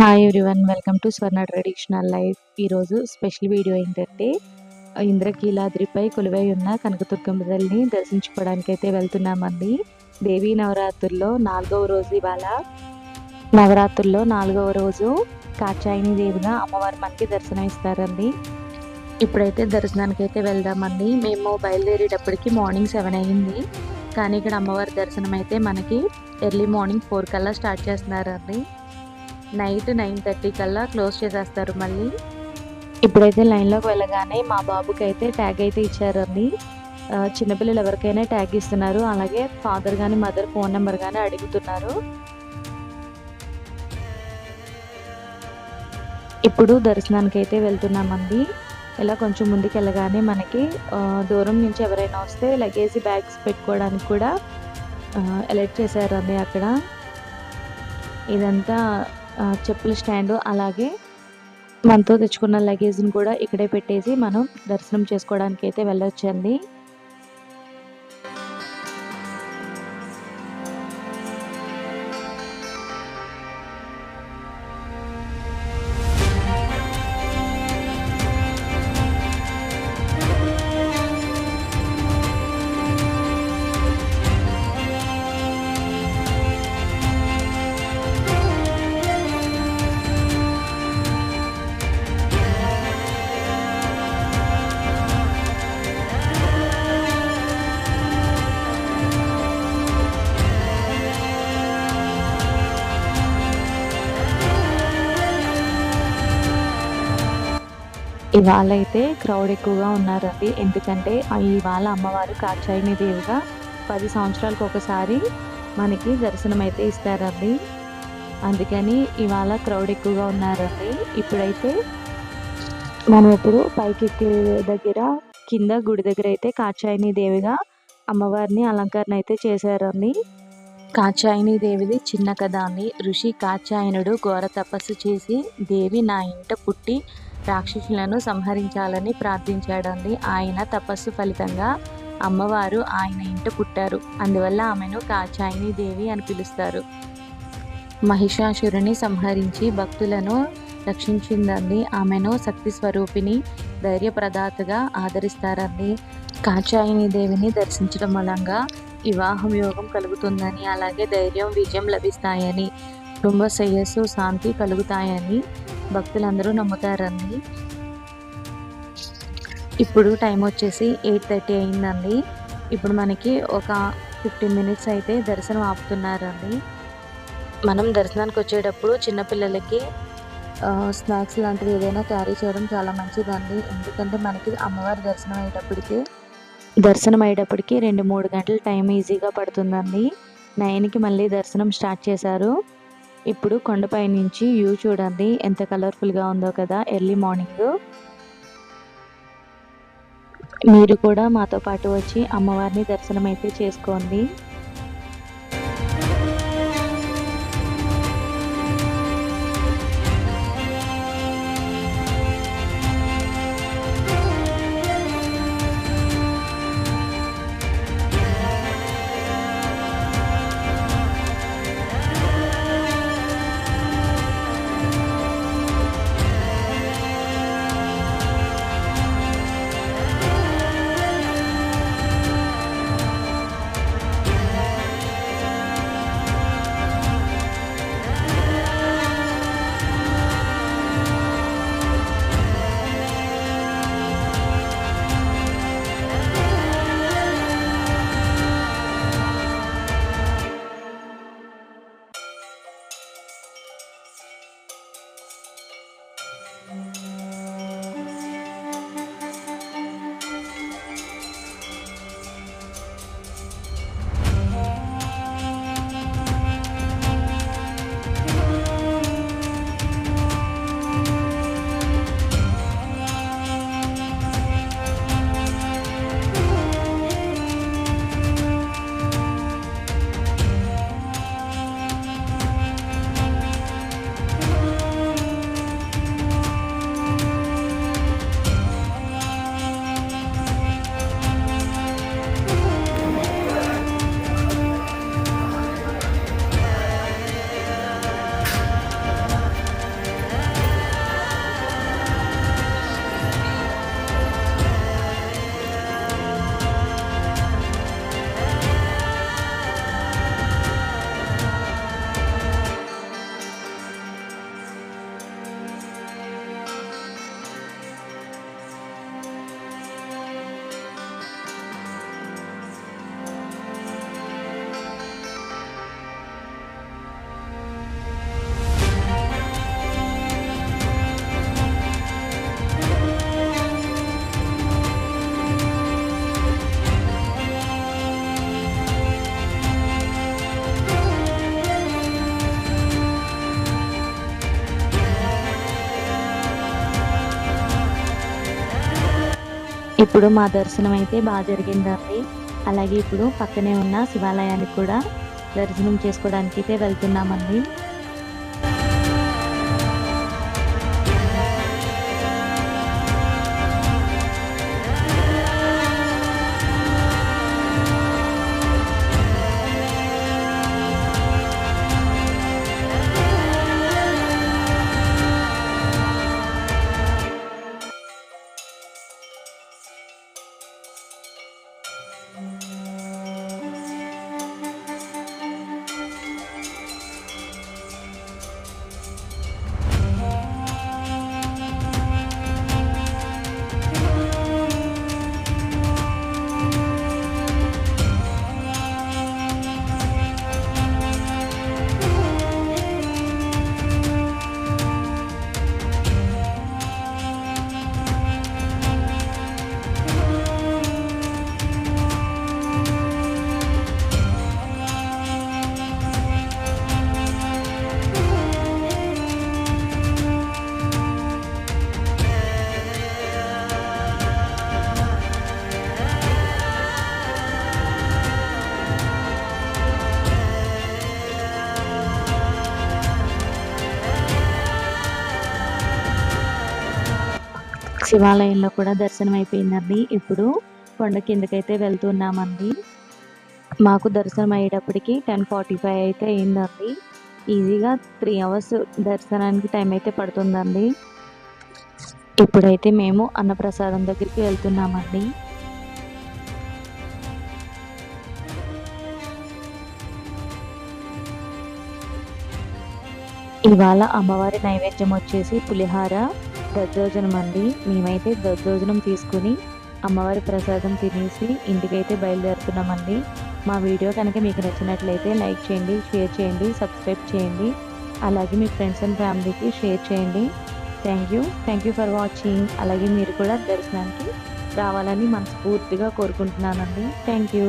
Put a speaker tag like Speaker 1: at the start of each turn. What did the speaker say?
Speaker 1: Hi everyone welcome to Swarna traditional life ఈరోజు special video ఏంటంటే ఇంద్రకీలాద్రిపై కొలువై ఉన్న కనకదుర్గమ్మ తల్లిని దర్శించుకోవడానికి అయితే వెళ్తున్నామండి. దేవీ నవరాత్రుల్లో నాలుగవ రోజు ఇవాళ. నవరాత్రుల్లో నాలుగవ రోజు కాచాయిని దేవిగా అమ్మవారు మనకి దర్శనం ఇస్తారండి ఇప్పుడైతే దర్శనానికి అయితే వెళ్దామండి. మేము బయలుదేరేటప్పటికి మార్నింగ్ సెవెన్ అయ్యింది కానీ ఇక్కడ అమ్మవారి దర్శనం అయితే మనకి ఎర్లీ మార్నింగ్ ఫోర్ కల్లా స్టార్ట్ చేస్తున్నారండి. నైట్ నైన్ థర్టీ కల్లా క్లోజ్ చేసేస్తారు మళ్ళీ. ఇప్పుడైతే లైన్లోకి వెళ్ళగానే మా బాబుకి అయితే ట్యాగ్ అయితే ఇచ్చారండి చిన్నపిల్లలు ఎవరికైనా ట్యాగ్ ఇస్తున్నారు. అలాగే ఫాదర్ కానీ మదర్ ఫోన్ నెంబర్ కానీ అడుగుతున్నారు. ఇప్పుడు దర్శనానికి అయితే వెళ్తున్నామండి. ఇలా కొంచెం ముందుకు వెళ్ళగానే మనకి దూరం నుంచి ఎవరైనా వస్తే లగేజ్ బ్యాగ్స్ పెట్టుకోవడానికి కూడా ఎలర్ట్ చేశారండి అక్కడ. ఇదంతా చెప్పుల స్టాండ్ అలాగే మనతో తెచ్చుకున్న లగేజ్ని కూడా ఇక్కడే పెట్టేసి మనం దర్శనం చేసుకోవడానికి అయితే వెళ్ళొచ్చండి. ఇవాళ అయితే క్రౌడ్ ఎక్కువగా ఉన్నారండి. ఎందుకంటే ఇవాళ అమ్మవారు కాచాయిని దేవిగా పది సంవత్సరాలకు ఒకసారి మనకి దర్శనం అయితే ఇస్తారండి. అందుకని ఇవాళ క్రౌడ్ ఎక్కువగా ఉన్నారండి. ఇప్పుడైతే మనం ఇప్పుడు పైకి ఎక్కే దగ్గర కింద గుడి దగ్గర అయితే కాచాయిని దేవిగా అమ్మవారిని అలంకరణ అయితే చేశారండి. కాచాయిని దేవిది చిన్న కథ అండి. ఋషి కాచాయనుడు ఘోర తపస్సు చేసి దేవి నా ఇంట పుట్టి రాక్షసులను సంహరించాలని ప్రార్థించాడండి. ఆయన తపస్సు ఫలితంగా అమ్మవారు ఆయన ఇంట పుట్టారు. అందువల్ల ఆమెను కాచాయిని దేవి అని పిలుస్తారు. మహిషాసురుని సంహరించి భక్తులను రక్షించిందండి. ఆమెను శక్తి స్వరూపిణి ధైర్యప్రదాతగా ఆదరిస్తారండి. కాచాయిని దేవిని దర్శించడం మూలంగా వివాహం యోగం కలుగుతుందని అలాగే ధైర్యం విజయం లభిస్తాయని కుటుంబ శ్రేయస్సు శాంతి కలుగుతాయని భక్తులందరూ నమ్ముతారండి. ఇప్పుడు టైం వచ్చేసి ఎయిట్ థర్టీ అయిందండి. ఇప్పుడు మనకి ఒక ఫిఫ్టీన్ మినిట్స్ అయితే దర్శనం ఆపుతున్నారండి. మనం దర్శనానికి వచ్చేటప్పుడు చిన్నపిల్లలకి స్నాక్స్ లాంటివి ఏదైనా క్యారీ చేయడం చాలా మంచిదండి. ఎందుకంటే మనకి అమ్మవారి దర్శనం అయ్యేటప్పటికి దర్శనం అయ్యేటప్పటికి రెండు మూడు గంటల టైం ఈజీగా పడుతుందండి. నైన్కి మళ్ళీ దర్శనం స్టార్ట్ చేశారు. ఇప్పుడు కొండపై నుంచి వ్యూ చూడండి. ఎంత కలర్ఫుల్గా ఉందో కదా ఎర్లీ మార్నింగ్ మీరు కూడా మాతో పాటు వచ్చి అమ్మవారిని దర్శనం అయితే చేసుకోండి. ఇప్పుడు మా దర్శనం అయితే బాగా జరిగిందండి. అలాగే ఇప్పుడు పక్కనే ఉన్న శివాలయానికి కూడా దర్శనం చేసుకోవడానికి అయితే వెళ్తున్నామండి. శివాలయంలో కూడా దర్శనం అయిపోయిందండి ఇప్పుడు కొండ కిందకైతే వెళ్తున్నామండి. మాకు దర్శనం అయ్యేటప్పటికి టెన్ ఫార్టీ ఫైవ్ అయితే అయిందండి. ఈజీగా త్రీ అవర్స్ దర్శనానికి టైం అయితే పడుతుందండి. ఇప్పుడైతే మేము అన్నప్రసాదం దగ్గరికి వెళ్తున్నామండి. ఇవాళ అమ్మవారి నైవేద్యం వచ్చేసి పులిహార దద్దోజనం అండి మేమైతే దద్దోజనం తీసుకుని అమ్మవారి ప్రసాదం తినేసి ఇంటికైతే బయలుదేరుతున్నామండి. మా వీడియో కనుక మీకు నచ్చినట్లయితే లైక్ చేయండి షేర్ చేయండి సబ్స్క్రైబ్ చేయండి. అలాగే మీ ఫ్రెండ్స్ అండ్ ఫ్యామిలీకి షేర్ చేయండి. Thank you. Thank you for watching. అలాగే మీరు కూడా దర్శనానికి రావాలని మనస్ఫూర్తిగా కోరుకుంటున్నానండి. Thank you.